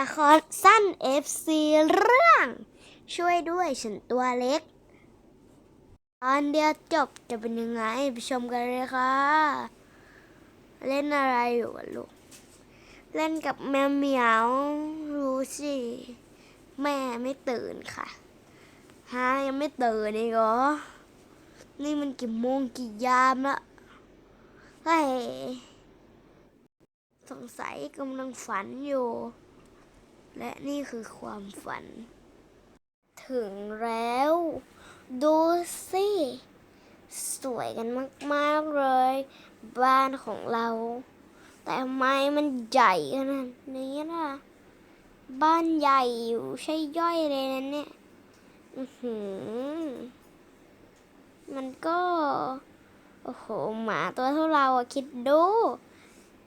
ละครสั้น FC เรื่อง ช่วยด้วยฉันตัวเล็ก ตอนเดียวจบจะเป็นยังไงไปชมกันเลยค่ะ เล่นอะไรอยู่ลูก เล่นกับแมวเหมียว รู้สิ แม่ไม่ตื่นค่ะฮะยังไม่ตื่นอีกเหรอ นี่มันกี่โมงกี่ยามละเฮ้ยสงสัยกำลังฝันอยู่ และนี่คือความฝัน ถึงแล้ว ดูสิ สวยกันมาก ๆ เลย บ้านของเรา แต่ทำไมมันใหญ่ขนาดนี้ล่ะ บ้านใหญ่อยู่ใช่ย่อยเลยนะเนี่ยมันก็ โอ้โห หมาตัวเท่าเราอะคิดดู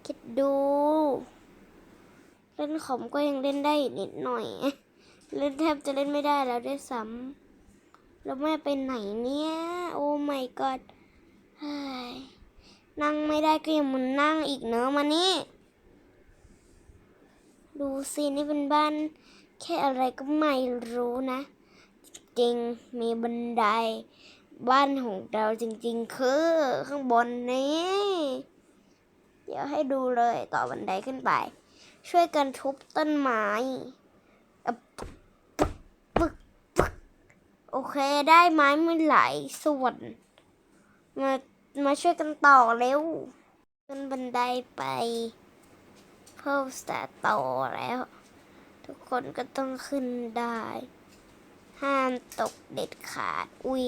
คิดดู เล่นขอมก็ยังเล่นได้นิดหน่อย เล่นแทบจะเล่นไม่ได้แล้วด้วยซ้ำแล้วแม่ไปไหนเนี่ย โอ้ my god เฮ้ยนั่งไม่ได้ก็ยังมันนั่งอีกเนอะมานี่ ดูสินี่เป็นบ้าน แค่อะไรก็ไม่รู้นะ จริงมีบันได บ้านของเราจริง ๆ คือข้างบนนี้ เดี๋ยวให้ดูเลยต่อบันไดขึ้นไป ช่วยกันทุบต้นไม้โอเคได้ไม้มาหลายส่วน มามาช่วยกันต่อเร็วขึ้นบันไดไป เพิ่มสแตทต่อแล้ว ทุกคนก็ต้องขึ้นได้ ห้ามตกเด็ดขาด อุ๊ย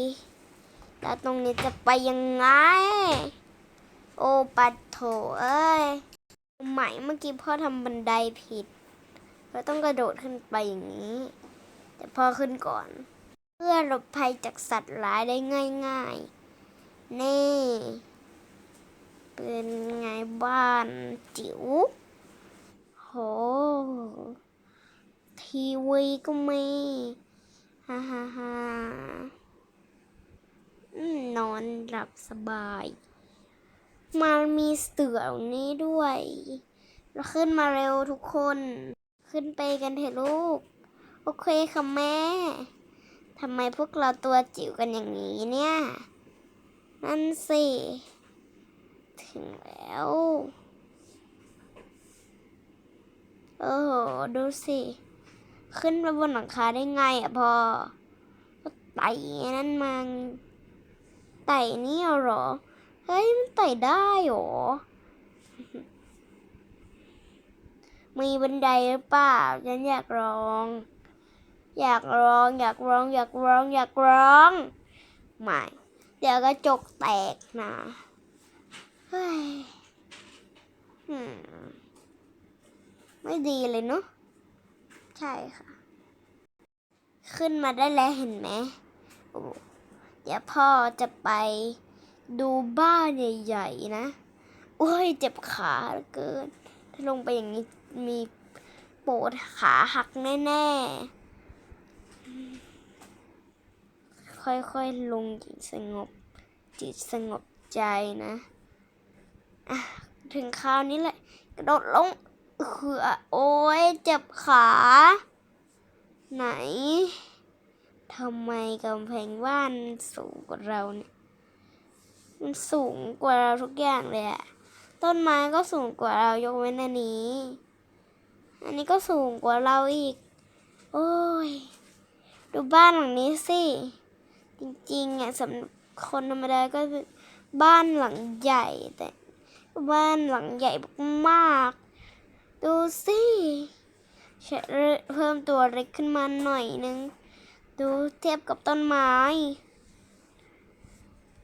แล้วตรงนี้จะไปยังไง โอ้ปัดโถเอ้ย ใหม่เมื่อกี้พ่อทำบันไดผิดเราต้องกระโดดขึ้นไปอย่างนี้ แต่พ่อขึ้นก่อน เพื่อหลบภัยจากสัตว์ร้ายได้ง่ายๆ นี่เป็นไงบ้านจิ๋วโห ทีวีก็มีฮ่าฮ่าฮ่านอนหลับสบาย มันมีเสือนี้ด้วย เราขึ้นมาเร็วทุกคน ขึ้นไปกันเถอะลูก โอเคค่ะแม่ทำไมพวกเราตัวจิ๋วกันอย่างนี้เนี่ย นั่นสิ ถึงแล้ว โอ้โห ดูสิ ขึ้นไปบนหลังคาได้ไงอะพ่อก็ไต่นั่นมันไต่นี่เหรอ เฮ้ยมันไต่ได้หรอ มีบันไดหรือเปล่าฉันอยากลอง อยากลอง อยากลอง อยากลอง อยากลอง ไม่ เดี๋ยวกระจกแตกนะเฮ้ยไม่ดีเลยเนาะ ใช่ค่ะ ขึ้นมาได้แล้วเห็นไหมอ้เดี๋ยวพ่อจะไป ดูบ้านใหญ่ๆนะ โอ้ยเจ็บขาเหลือเกิน ถ้าลงไปอย่างนี้มีปวดขาหักแน่ๆ ค่อยๆลงจิตสงบ จิตสงบใจนะอะถึงคราวนี้แหละ กระโดดลงเอือโอ้ยเจ็บขา ไหนทำไมกำแพงบ้านสูงกว่าเราเนี่ย มันสูงกว่าเราทุกอย่างเลยอะต้นไม้ก็สูงกว่าเรายกเว้นอันนี้ อันนี้ก็สูงกว่าเราอีก โอ้ย ดูบ้านหลังนี้สิ จริงๆอะสำหรับคนธรรมดาก็บ้านหลังใหญ่แต่บ้านหลังใหญ่มาก ดูสิเชเพิ่มตัวเล็กขึ้นมาหน่อยนึง ดูเทียบกับต้นไม้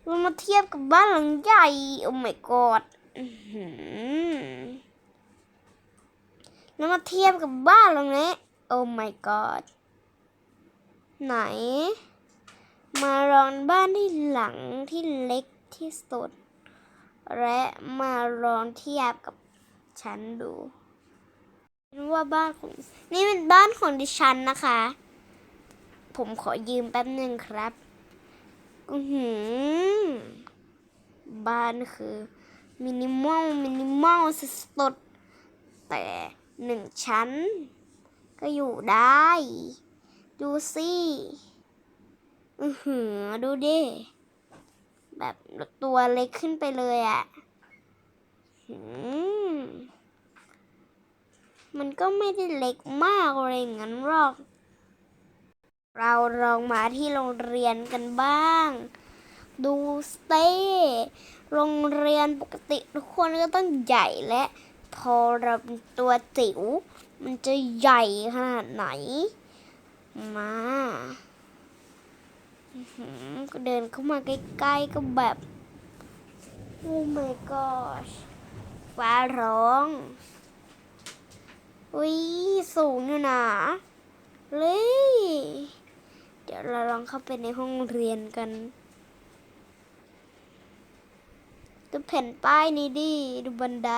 เรามาเทียบกับบ้านหลังใหญ่ โอ้ my god อื้อหือแล้วมาเทียบกับบ้านหลังนี้ โอ้ my god ไหน มาลองบ้านที่หลังที่เล็กที่สุด และมาลองเทียบกับฉันดูว่าบ้านของนี่เป็นบ้านของดิฉันนะคะ ผมขอยืมแป๊บหนึ่งครับ อือหือ บ้านคือ มินิมอล มินิมอลสุดๆแต่หนึ่งชั้น ก็อยู่ได้ ดูสิอือหือ ดูดิแบบตัวเล็กขึ้นไปเลยอะ่ะมมันก็ไม่ได้เล็กมากอะไรอย่างนั้นหรอก เราลองมาที่โรงเรียนกันบ้าง ดูสเต้โรงเรียนปกติทุกคนก็ต้องใหญ่และพอเราเป็นตัวจิ๋วมันจะใหญ่ขนาดไหน มาก็เดินเข้ามาใกล้ๆก็แบบโอ้ my gosh ฟ้าร้องอุ้ยสูงอยู่นะเลย เดี๋ยวเราลองเข้าไปในห้องเรียนกันดูแผ่นป้ายนี้ดิดูบันได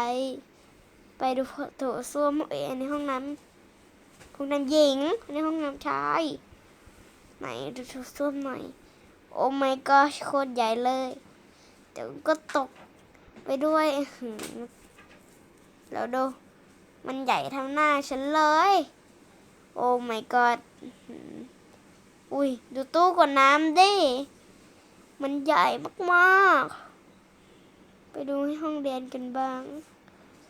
ไปดูโถส้วมเอยในห้องน้ำห้องน้ำหญิงในห้องน้ำชายไหนดูโถส้วมหน่อย โอ้ my gosh โคตรใหญ่เลยเดี๋ยวก็ตกไปด้วยแล้วดู มันใหญ่เท่าหน้าฉันเลย โอ้ my god อุ้ยดูตู้กดน้ำดิ มันใหญ่มากๆ ไปดูให้ห้องเรียนกันบ้าง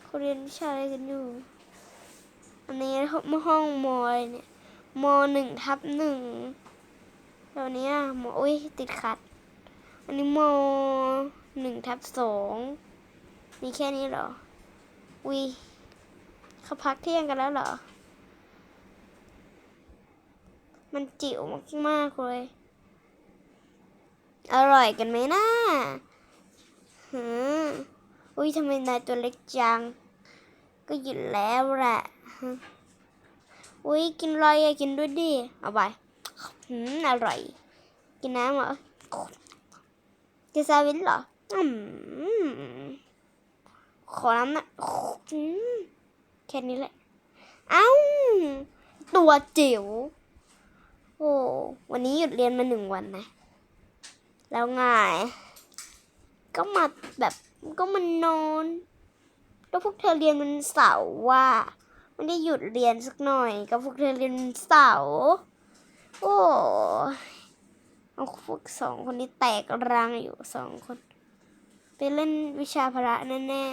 เขาเรียนวิชาอะไรกันอยู่ อันนี้ห้องมอะไรเนี่ยมหนึ่งทับหนึ่งแล้วนี้มอุ้ยติดขัด อันนี้มหนึ่งทับสองมีแค่นี้เหรออุ้ยเขาพักเที่ยงกันแล้วเหรอ มันจิ๋วมากๆเลย อร่อยกันไหมนะหืมอุ้ยทำไมนายตัวเล็กจัง ก็หยุดแล้วแหละอุ้ยกินอะไรอะกินด้วยดิ เอาไปหืมอร่อย กินน้ำเหรอกินซาวินเหรออืมขอน้ำนะอืมแค่นี้แหละ เอ้า ตัวจิ๋ว อ้วันนี้หยุดเรียนมาหนึ่งวันนะ แล้วไงก็มาแบบก็มันนอน แล้วพวกเธอเรียนวันเสาร์ว่าไม่ได้หยุดเรียนสักหน่อย ก็พวกเธอเรียนเสาร์โอ้เอาพวกสองคนนี้แตกรังอยู่สองคน ไปเล่นวิชาพละแน่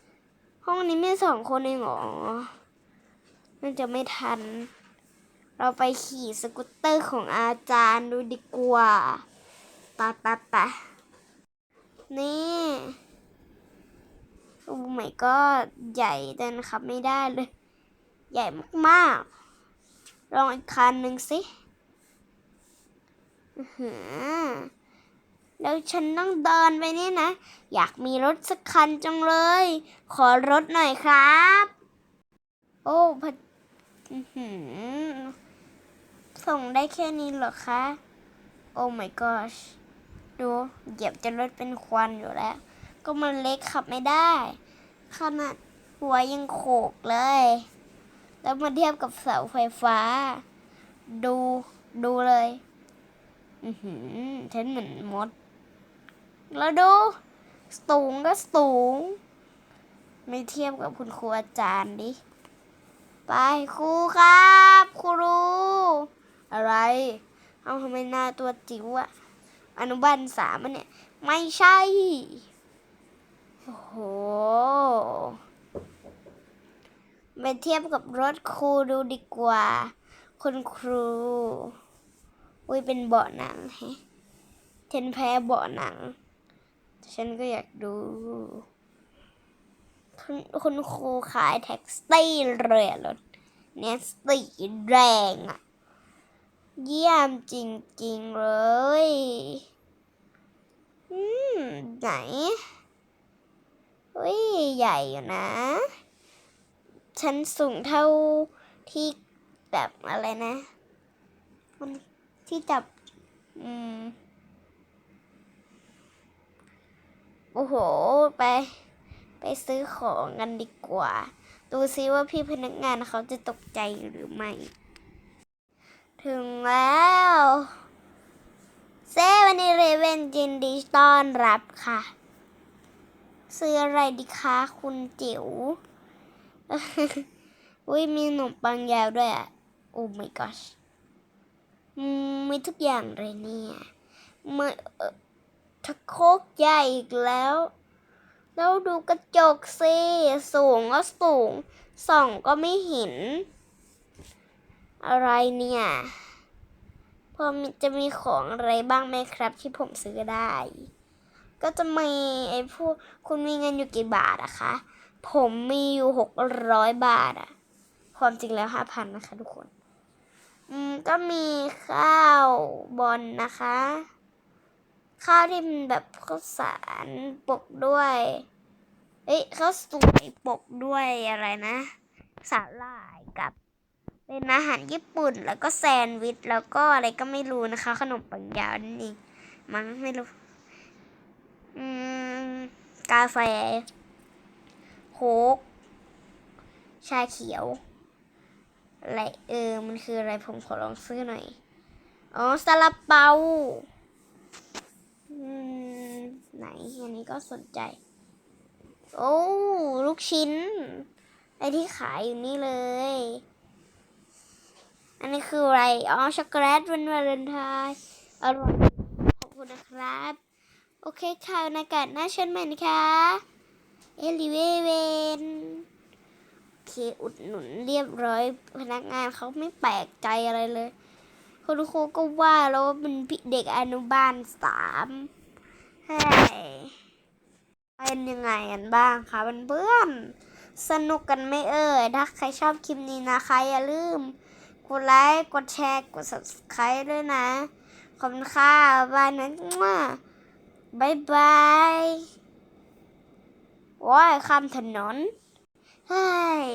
ๆห้องนี้มีสองคนเองเหรอน่าจะไม่ทัน เราไปขี่สกูตเตอร์ของอาจารย์ดูดีกว่าตาตาตานี่โอ้ my god ใหญ่แต่ขับไม่ได้เลย ใหญ่มากๆ ลองอีกคันหนึ่งสิแล้วฉันต้องเดินไปนี่นะ อยากมีรถสักคันจังเลย ขอรถหน่อยครับ โอ้พะ ส่งได้แค่นี้เหรอคะ โอ้ my gosh ดูเหยียบจะรถเป็นควันอยู่แล้ว ก็มันเล็กขับไม่ได้ ขนาดหัวยังโขกเลย แล้วมาเทียบกับเสาไฟฟ้า ดูดูเลย อือหือฉันเหมือนมด แล้วดู สูงก็สูง ไม่เทียบกับคุณครูอาจารย์ดิ ไปครูครับ ครู อะไร เอาทำไมหน้าตัวจิ๋วอะอนุบาลสามเนี่ย ไม่ใช่ โอ้โหไปเทียบกับรถครูดูดีกว่า คุณครู อุ้ยเป็นเบาะหนังแฮะฉันแพ้เบาะหนัง ฉันก็อยากดู คุณคุณครูขายแท็กซี่เลยอรถเนี่ยสีแดงอะ เยี่ยมจริงๆเลย อืม ไหนอุ้ยใหญ่อยู่นะฉันสูงเท่าที่แบบอะไรนะ มันที่จับ อืม โอ้โห ไป ไปซื้อของกันดีกว่า ดูซิว่าพี่พนักงานเขาจะตกใจหรือไม่ ถึงแล้วเซเว่นอีเลเวนจินดีต้อนรับค่ะ ซื้ออะไรดีคะคุณจิ๋วอุ้ยมีขนมปังยาวด้วยอะ โอ้ my gosh อืมมีทุกอย่างเลยเนี่ยมาเอ่อทะโคกใหญ่อีกแล้ว แล้วดูกระจกสิ สูงก็สูง ส่องก็ไม่เห็น อะไรเนี่ย พอมีจะมีของอะไรบ้างไหมครับ ที่ผมซื้อได้ ก็จะมีไอ้พวกคุณมีเงินอยู่กี่บาทอะคะ ผมมีอยู่หกร้อยบาทอะความจริงแล้วห้าพันนะคะทุกคน อืมก็มีข้าวบอลนะคะ ข้าวที่มันแบบข้าวสารปกด้วย เอ้ยข้าวสวยปกด้วยอะไรนะ สาหร่ายกับ เป็นอาหารญี่ปุ่นแล้วก็แซนด์วิชแล้วก็อะไรก็ไม่รู้นะคะ ขนมปังยาวนั่นเองมั้งไม่รู้ อืม กาแฟโค้กชาเขียวอะไรเออ มันคืออะไรผมขอลองซื้อหน่อย อ๋อซาลาเปาอืมไหน อันนี้ก็สนใจ โอ้ ลูกชิ้น ไอที่ขายอยู่นี่เลย นนี้คืออะไร อ๋อ ช็อกโกแลตวันวาเลนไทน์อร่อย ขอบคุณนะครับ โอเคค่ะในการหน้าเชิญใหม่นะคะ เอลิเวเวนโอเค อุดหนุนเรียบร้อย พนักงานเขาไม่แปลกใจอะไรเลยคุณครูก็ว่าแล้วว่าเป็นพี่เด็กอนุบาลสามเฮ้ยเป็นยังไงกันบ้างคะเพื่อนๆสนุกกันไม่เอ่ย ถ้าใครชอบคลิปนี้นะคะ อย่าลืม กดไลค์กดแชร์กด subscribe ด้วยนะ ขอบคุณค่ะบายนะมั่วบายบายว้ายข้ามถนนเฮ้ย